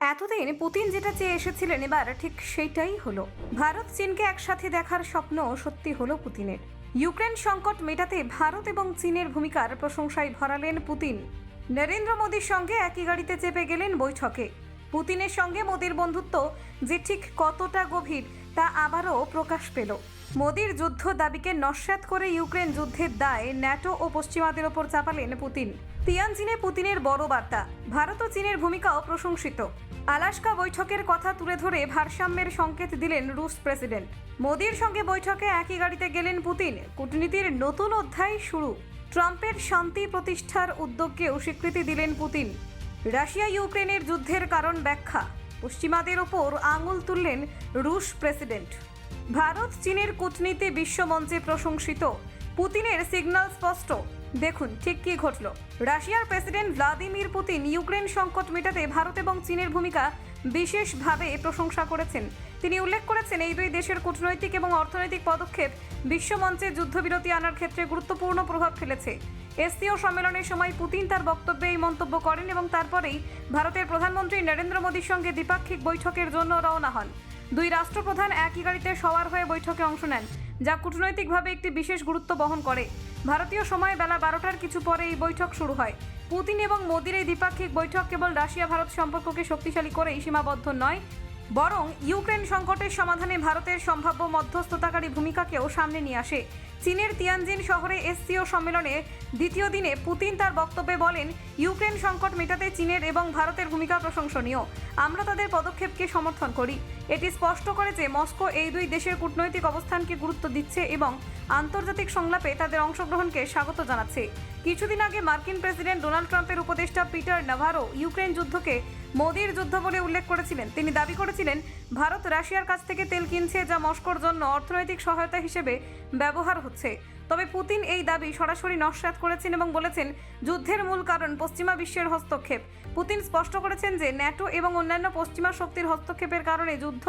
এতদিন পুতিন যেটা চেয়ে এসেছিলেন এবার ঠিক সেইটাই হলো। ভারত চীনকে একসাথে দেখার স্বপ্ন সত্যি হলো পুতিনের। ইউক্রেন সংকট মেটাতে ভারত এবং চীনের ভূমিকার প্রশংসায় ভরালেন পুতিন। নরেন্দ্র মোদীর সঙ্গে একই গাড়িতে চেপে গেলেন বৈঠকে। পুতিনের সঙ্গে মোদীর বন্ধুত্ব যে ঠিক কতটা গভীর তা আবারও প্রকাশ পেল। মোদীর যুদ্ধ দাবিকে নস্যাৎ করে ইউক্রেন যুদ্ধের দায় ন্যাটো ও পশ্চিমাদের ওপর চাপালেন পুতিন। তিয়ানজিনে পুতিনের বড় বার্তা, ভারত ও চীনের ভূমিকাও প্রশংসিত। আলাস্কা বৈঠকের কথা তুলে ধরে ভারসাম্যের সংকেত দিলেন রুশ প্রেসিডেন্ট। মোদীর সঙ্গে বৈঠকে একই গাড়িতে গেলেন পুতিন। কূটনীতির নতুন অধ্যায় শুরু। ট্রাম্পের শান্তি প্রতিষ্ঠার উদ্যোগকেও স্বীকৃতি দিলেন পুতিন। রাশিয়া ইউক্রেনের যুদ্ধের কারণ ব্যাখ্যা। পশ্চিমাদের ওপর আঙুল তুললেন রুশ প্রেসিডেন্ট। ভারত চীনের কূটনীতি বিশ্বমঞ্চে প্রশংসিত। পুতিনের সিগন্যাল স্পষ্ট। দেখুন, ঠিক কি ঘটল। রাশিয়ার প্রেসিডেন্ট ভ্লাদিমির পুতিন ইউক্রেন সংকট মেটাতে ভারত এবং চীনের ভূমিকা বিশেষভাবে প্রশংসা করেছেন। তিনি উল্লেখ করেছেন, এই দুই দেশের কূটনৈতিক এবং অর্থনৈতিক পদক্ষেপ বিশ্বমঞ্চে যুদ্ধবিরতি আনার ক্ষেত্রে গুরুত্বপূর্ণ প্রভাব ফেলেছে। এসসিও সম্মেলনের সময় পুতিন তার বক্তব্যে এই মন্তব্য করেন এবং তারপরেই ভারতের প্রধানমন্ত্রী নরেন্দ্র মোদীর সঙ্গে দ্বিপাক্ষিক বৈঠকের জন্য রওনা হন। দুই রাষ্ট্রপ্রধান একই গাড়িতে সওয়ার হয়ে বৈঠকে অংশ নেন, যা কূটনৈতিকভাবে একটি বিশেষ গুরুত্ব বহন করে। ভারতীয় সময় বেলা বারোটার কিছু পরে এই বৈঠক শুরু হয়। পুতিন এবং মোদির এই দ্বিপাক্ষিক বৈঠক কেবল রাশিয়া ভারত সম্পর্ককে শক্তিশালী করেই সীমাবদ্ধ নয়, বরং ইউক্রেন সংকটের সমাধানে ভারতের সম্ভাব্য মধ্যস্থতাকারী ভূমিকাকেও সামনে নিয়ে আসে। চীনের তিয়ানজিন শহরে এসসিও সম্মেলনে দ্বিতীয় দিনে পুতিন তার বক্তব্যে বলেন, ইউক্রেন সংকট মেটাতে চীনের এবং ভারতের ভূমিকা প্রশংসনীয়। আমরা তাদের পদক্ষেপকে সমর্থন করি। এটি স্পষ্ট করে যে মস্কো এই দুই দেশের কূটনৈতিক অবস্থানকে গুরুত্ব দিচ্ছে এবং আন্তর্জাতিক সংলাপে তাদের অংশগ্রহণকে স্বাগত জানাচ্ছে। কিছুদিন আগে মার্কিন প্রেসিডেন্ট ডোনাল্ড ট্রাম্পের উপদেষ্টা পিটার নাভারো ইউক্রেন যুদ্ধকে মোদির যুদ্ধ বলে উল্লেখ করেছিলেন। তিনি দাবি করেছিলেন, ভারত রাশিয়ার কাছ থেকে তেল কিনছে যা মস্কোর জন্য অর্থনৈতিক সহায়তা হিসেবে ব্যবহার হচ্ছে। তবে পুতিন এই দাবি সরাসরি নস্যাৎ করেছেন এবং বলেছেন, যুদ্ধের মূল কারণ পশ্চিমা বিশ্বের হস্তক্ষেপ। পুতিন স্পষ্ট করেছেন যে, ন্যাটো এবং অন্যান্য পশ্চিমা শক্তির হস্তক্ষেপের কারণে যুদ্ধ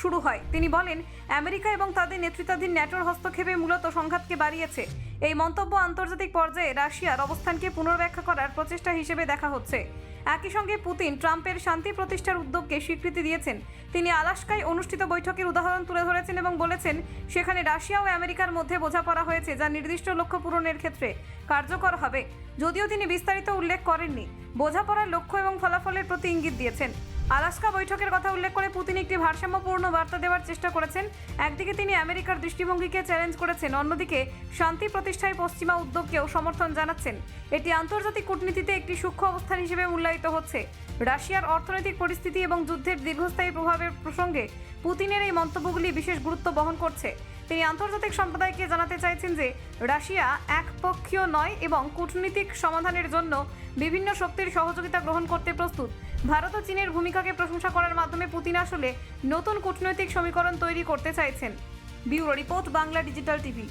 শুরু হয়। তিনি বলেন, আমেরিকা এবং তাদের নেতৃত্বাধীন ন্যাটোর হস্তক্ষেপে মূলত সংঘাতকে বাড়িয়েছে। এই মন্তব্য আন্তর্জাতিক পর্যায়ে রাশিয়ার অবস্থানকে পুনর্ব্যাখ্যা করার প্রচেষ্টা হিসেবে দেখা হচ্ছে। একই সঙ্গে পুতিন ট্রাম্পের শান্তি প্রতিষ্ঠার উদ্যোগকে স্বীকৃতি দিয়েছেন। তিনি আলাস্কায় অনুষ্ঠিত বৈঠকের উদাহরণ তুলে ধরেছেন এবং বলেছেন, সেখানে রাশিয়া ও আমেরিকার মধ্যে বোঝাপড়া হয়েছে যা নির্দিষ্ট লক্ষ্য পূরণের ক্ষেত্রে কার্যকর হবে। যদিও তিনি বিস্তারিত উল্লেখ করেননি, বোঝাপড়ার লক্ষ্য এবং ফলাফলের প্রতি ইঙ্গিত দিয়েছেন। আলাস্কা বৈঠকের কথা উল্লেখ করে পুতিন একটি ভারসাম্যপূর্ণ বার্তা দেওয়ার চেষ্টা করেছেন। একদিকে তিনি আমেরিকার দৃষ্টিভঙ্গিকে চ্যালেঞ্জ করেছেন, অন্যদিকে শান্তি প্রতিষ্ঠায় পশ্চিমা উদ্যোগকেও সমর্থন জানাচ্ছেন। এটি আন্তর্জাতিক কূটনীতিতে একটি সূক্ষ্ম অবস্থান হিসেবে মূল্যায়িত হচ্ছে। রাশিয়ার অর্থনৈতিক পরিস্থিতি এবং যুদ্ধের দীর্ঘস্থায়ী প্রভাবের প্রসঙ্গে পুতিনের এই মন্তব্যগুলি বিশেষ গুরুত্ব বহন করছে। তিনি আন্তর্জাতিক সম্প্রদায়কে জানাতে চাইছেন যে রাশিয়া একপক্ষীয় নয় এবং কূটনীতিক সমাধানের জন্য বিভিন্ন শক্তির সহযোগিতা গ্রহণ করতে প্রস্তুত। ভারত ও চীনের ভূমিকাকে প্রশংসা করার মাধ্যমে পুতিন আসলে নতুন কূটনৈতিক সমীকরণ তৈরি করতে চাইছেন। Bureau report Bangla digital TV.